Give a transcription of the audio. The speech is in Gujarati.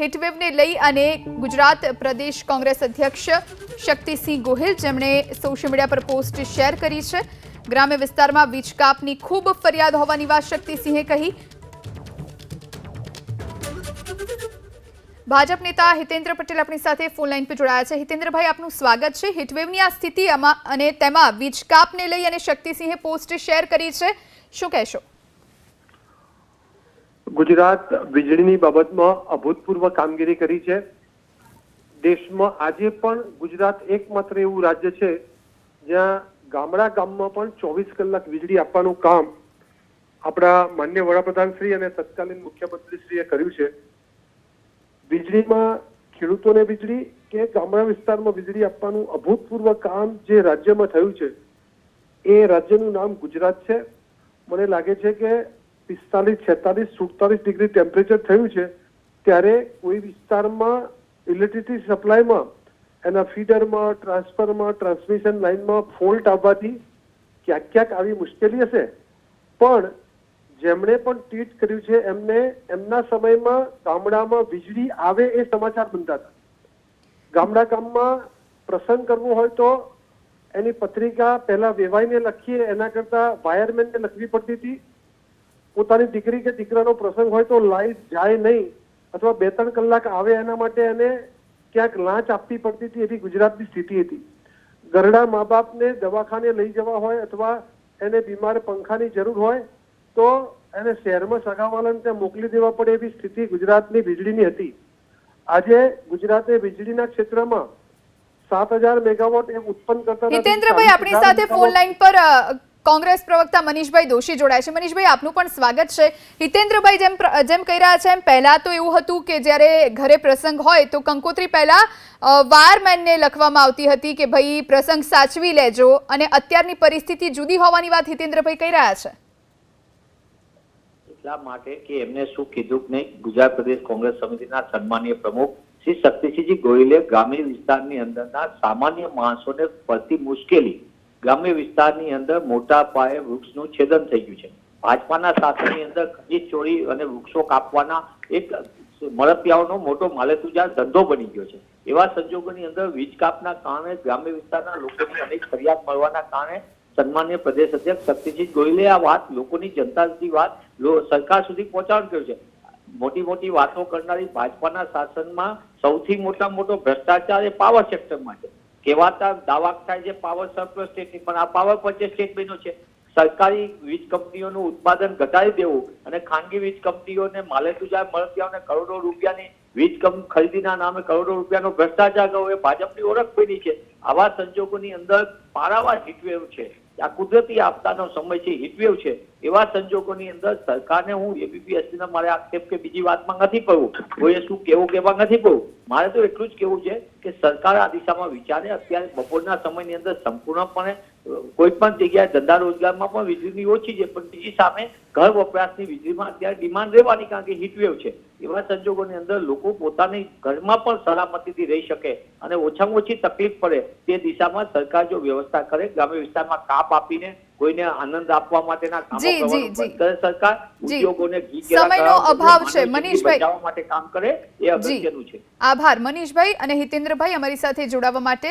હીટવેવને લઈ અને ગુજરાત પ્રદેશ કોંગ્રેસ અધ્યક્ષ શક્તિસિંહ ગોહિલ જેમણે સોશિયલ મીડિયા પર પોસ્ટ શેર કરી છે. ગ્રામ્ય વિસ્તારમાં વીજ કાપની ખૂબ ફરિયાદ હોવાની વાત શક્તિસિંહે કહી. ભાજપ નેતા હિતેન્દ્ર પટેલ આપણી સાથે ફોન લાઈન પર જોડાયા છે. હિતેન્દ્રભાઈ, આપનું સ્વાગત છે. હીટવેવની આ સ્થિતિ અને તેમાં વીજ કાપને લઈ અને શક્તિસિંહે પોસ્ટ શેર કરી છે. શું કહેશો? ગુજરાત વીજળીની બાબતમાં અભૂતપૂર્વ કામગીરી કરી છે. દેશમાં આજે પણ ગુજરાત એકમાત્ર એવું રાજ્ય છે, જ્યાં ગામડા ગામમાં પણ ચોવીસ કલાક વીજળી આપવાનું કામ આપણા માન્ય વડાપ્રધાન શ્રી અને તત્કાલીન મુખ્યમંત્રી શ્રીએ કર્યું છે. વીજળીમાં ખેડૂતોને વીજળી કે ગામડા વિસ્તારમાં વીજળી આપવાનું અભૂતપૂર્વ કામ જે રાજ્યમાં થયું છે, એ રાજ્યનું નામ ગુજરાત છે. મને લાગે છે કે પિસ્તાલીસ, છેતાલીસ, સુડતાલીસ ડિગ્રી ટેમ્પરેચર થયું છે, ત્યારે કોઈ વિસ્તારમાં ઇલેક્ટ્રિસિટી સપ્લાયમાં એના ફીડરમાં ટ્રાન્સફરમાં ટ્રાન્સમિશન લાઇનમાં ફોલ્ટ આવવાથી ક્યાંક ક્યાંક આવી મુશ્કેલી હશે. પણ જેમણે પણ ટ્વીટ કર્યું છે, એમને એમના સમયમાં ગામડામાં વીજળી આવે એ સમાચાર બનતા હતા. ગામડા ગામમાં પ્રસંગ કરવો હોય તો એની પત્રિકા પહેલા વેવાઈને લખીએ, એના કરતા વાયરમેનને લખવી પડતી હતી. પોતાની દીકરી કે દીકરાનો પ્રસંગ હોય તો લાઈટ જાય નહીં. અથવા બે ત્રણ કલાક આવે એના માટે એને ક્યાંક લાંચ આપવી પડતી હતી એવી ગુજરાતની સ્થિતિ હતી. ગરડા મા બાપને દવાખાને લઈ જવા હોય અથવા એને બીમાર પંખાની જરૂર હોય તો એને શહેરમાં સગાવાલાને ત્યાં મોકલી દેવા પડે એવી સ્થિતિ ગુજરાતની વીજળીની હતી. આજે ગુજરાતે વીજળીના ક્ષેત્રમાં સાત હજાર મેગાવોટ એમ ઉત્પન્ન કરતા નથી. હિતેન્દ્રભાઈ આપણી સાથે ફોન લાઈન પર કોંગ્રેસ પ્રવક્તા મનીષભાઈ દોશી જોડાય છે. મનીષભાઈ, આપનું પણ સ્વાગત છે. હિતેન્દ્રભાઈ જેમ જેમ કહી રહ્યા છે એમ પહેલા તો એવું હતું કે જ્યારે ઘરે પ્રસંગ હોય તો કંકોત્રી પહેલા વારમેનને લખવામાં આવતી હતી કે ભાઈ, પ્રસંગ સાચવી લેજો અને અત્યારની પરિસ્થિતિ જુદી હોવાની વાત હિતેન્દ્રભાઈ કહી રહ્યા છે. એટલા માટે કે એમને શું કીધું કે નહીં, ગુજરાત પ્રદેશ કોંગ્રેસ સમિતિના સન્માનીય પ્રમુખ શ્રી શક્તિસિંહજી ગોહિલે ગ્રામીણ વિસ્તારની અંદરના સામાન્ય માણસોને પડતી મુશ્કેલી ગ્રામ્ય વિસ્તારની અંદર મોટા પાયે વૃક્ષનું છેદન થઈ ગયું છે. ભાજપાના શાસનની અંદર ખનીજ ચોરી અને વૃક્ષો કાપવાના એક મળતિયાઓનો મોટો માલેતુજા ધંધો બની ગયો છે. એવા સંજોગોની અંદર વીજ કાપના કારણે ગ્રામ્ય વિસ્તારના લોકોની અનેક ફરિયાદ મળવાના કારણે સન્માન્ય પ્રદેશ અધ્યક્ષ શક્તિજીત ગોહિલે આ વાત લોકોની જનતા સુધી વાત સરકાર સુધી પહોંચાડ કર્યું છે. મોટી મોટી વાતો કરનારી ભાજપાના શાસનમાં સૌથી મોટા મોટો ભ્રષ્ટાચાર એ પાવર સેક્ટરમાં છે. કહેવાતા દાવા થાય છે પાવર સરપ્લસ સ્ટેટની પણ આ પાવર પરચેસ બેનો છે. સરકારી વીજ કંપનીઓનું ઉત્પાદન ઘટાડી દેવું અને ખાનગી વીજ કંપનીઓને માલેતુજાર મળતિયાઓને કરોડો રૂપિયાની વીજ ખરીદીના નામે કરોડો રૂપિયાનો ભ્રષ્ટાચાર કરવો એ ભાજપની ઓળખ બની છે. આવા સંજોગોની અંદર પારાવાર હીટવેવ છે. આ કુદરતી આપતાનો સમય છે હીટવેવ છે. એવા સંજોગોની અંદર સરકારને હું એબીપીએસસી ના મારે આક્ષેપ કે બીજી વાતમાં નથી પડવું કોઈએ શું કેવું કેવા નથી પડવું મારે તો એટલું જ કેવું છે કે સરકાર આ દિશામાં વિચારે અત્યારે બપોરના સમયની અંદર સંપૂર્ણપણે, કોઈ પણ જગ્યાએ ધંધા રોજગારમાં પણ વીજળીની ઓછી છે, પણ બીજી સામે ઘર વપરાશની વીજળીમાં અત્યારે ડિમાન્ડ રહેવાની કારણ કે હીટવેવ છે. એવા સંજોગોની અંદર લોકો પોતાની ઘરમાં પણ સલામતીથી રહી શકે અને ઓછામાં ઓછી તકલીફ પડે તે દિશામાં સરકાર જો વ્યવસ્થા કરે, ગ્રામ્ય વિસ્તારમાં કાપ આપીને કોઈને આનંદ આપવા માટેના કામો. કરે સરકાર. ઉદ્યોગોને ઘી સમયનો અભાવ છે. મનીષભાઈ. માટે કામ કરે એ અગત્યનું છે આભાર મનીષભાઈ અને હિતેન્દ્રભાઈ અમારી સાથે જોડાવા માટે